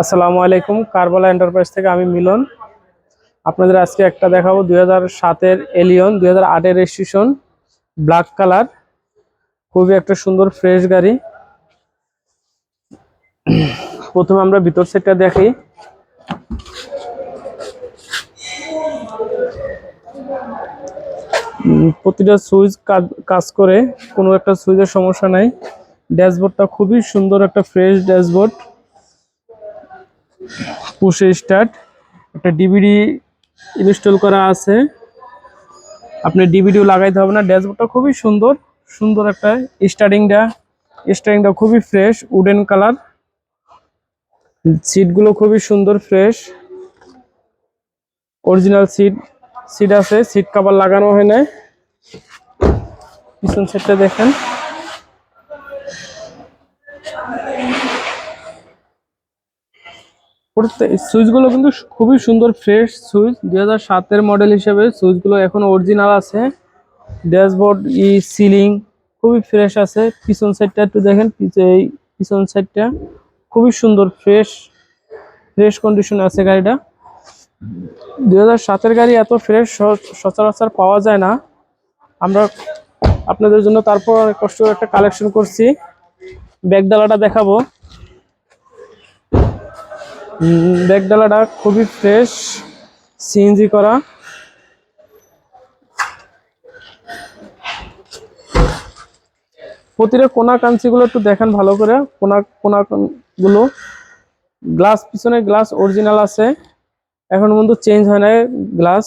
আসসালামু আলাইকুম, কারবালা এন্টারপ্রাইজ থেকে আমি মিলন। আপনাদের আজকে একটা দেখাবো, দুই হাজার সাতের এলিয়ন দুই হাজার আটের রেজিস্ট্রেশন ব্ল্যাক কালার খুবই একটা সুন্দর ফ্রেশ গাড়ি। প্রথমে আমরা ভিতর সেটটা দেখি। প্রতিটা সুইচ কাজ করে, কোনো একটা সুইচের সমস্যা নাই। ড্যাশবোর্ডটা খুবই সুন্দর, একটা ফ্রেশ ড্যাশবোর্ড। পুশে স্টার্ট। একটা ডিভিডি ইনস্টল করা আছে। আপনি ডিভিডিও লাগাইতে হবে না, ড্যাশবোর্ডটা খুবই সুন্দর। সুন্দর একটা স্টার্টিংটা। স্টার্টিংটা খুবই ফ্রেশ, উডেন কালার। সিটগুলো খুবই সুন্দর, ফ্রেশ। অরিজিনাল সিট সিট আছে, সিট কভার লাগানো হয় না পিছন সেটটা দেখেন। সুইচগুলো কিন্তু খুবই সুন্দর ফ্রেশ সুইচ দুই হাজার সাতের মডেল হিসেবে সুইচগুলো এখন অরিজিনাল আছে। ড্যাশবোর্ড ই সিলিং খুবই ফ্রেশ আছে। পিছন সাইডটা একটু দেখেন এই পিছন সাইডটা খুবই সুন্দর ফ্রেশ ফ্রেশ কন্ডিশনে আছে গাড়িটা। দুই হাজার সাতের গাড়ি এত ফ্রেশ সচরাচর পাওয়া যায় না। আমরা আপনাদের জন্য তারপর অনেক কষ্ট করে একটা কালেকশন করছি। ব্যাগডালাটা দেখাবো। ব্যাগডালাটা খুবই ফ্রেশ সিএনজি করা। প্রতিটা কোনা কাঞ্চিগুলো একটু দেখেন ভালো করে। কোনা কোনা গুলো গ্লাস পিছনে গ্লাস অরিজিনাল আছে। এখন পর্যন্ত চেঞ্জ হয় না গ্লাস।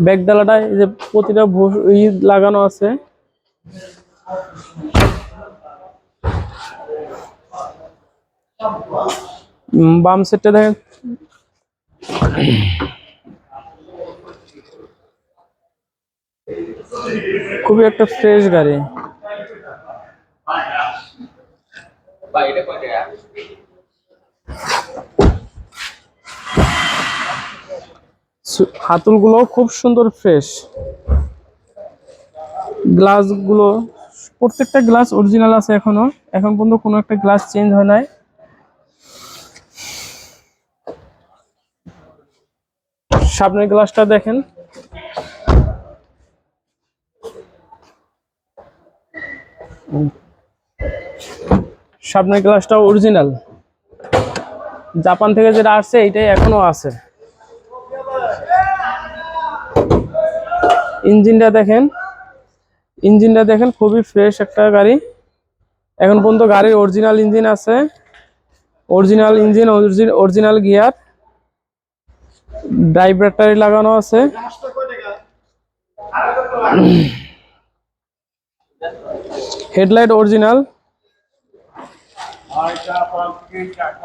ব্যাগডালাটা, এই যে প্রতিটা ই লাগানো আছে। বাম সেটটা দেখেন। খুবই একটা ফ্রেশ গাড়ি। সু- হাতলগুলো খুব সুন্দর ফ্রেশ গ্লাসগুলো প্রত্যেকটা গ্লাস অরিজিনাল আছে এখনও। এখন পর্যন্ত কোনো একটা গ্লাস চেঞ্জ হয় নাই। সামনের গ্লাসটা দেখেন। সামনের গ্লাসটা অরিজিনাল জাপান থেকে যেটা আসছে, এইটাই এখনও আছে। ইঞ্জিনটা দেখেন। ইঞ্জিনটা দেখেন, খুবই ফ্রেশ একটা গাড়ি। এখন পর্যন্ত গাড়ির অরিজিনাল ইঞ্জিন আছে। Original engine original gear drive battery লাগানো আছে। হেডলাইট অরিজিনাল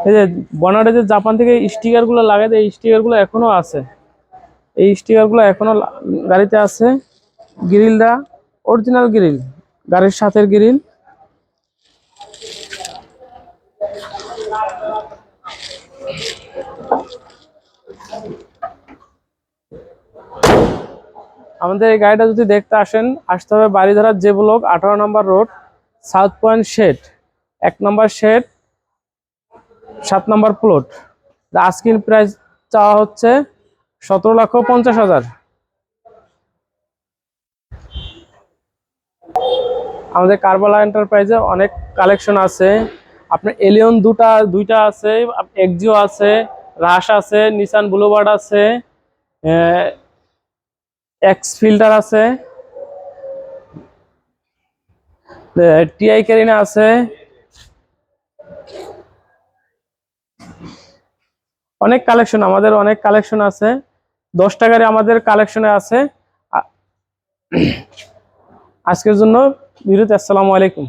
এই যে যে জাপান থেকে স্টিকারগুলো লাগাই এই স্টিকারগুলো এখনও আছে। এই স্টিকারগুলো এখনও গাড়িতে আছে। গ্রিলটা অরিজিনাল গ্রিল, গাড়ির সাথের গ্রিল। আমাদের এই গাড়িটা যদি দেখতে আসেন, আসতে হবে বাড়িধারার যে ব্লক আঠারো নম্বর রোড, সাউথ পয়েন্ট শেড। এক নম্বর শেড, সাত নম্বর প্লট। আস্কিন প্রাইস চাওয়া হচ্ছে সতেরো লক্ষ পঞ্চাশ হাজার। আমাদের কারবালা এন্টারপ্রাইজে অনেক কালেকশন আছে। আপনার এলিয়ন দুটা, দুইটা আছে এক্সিও আছে রাশ আছে নিসান ব্লুবার্ড আছে এক্স ফিল্টার আছে টিআই ক্যারিনা আছে অনেক কালেকশন আমাদের অনেক কালেকশন আছে। দশ টাকার আমাদের কালেকশনে আছে। আজকের জন্য বিরুদ্ধে আসসালামু আলাইকুম।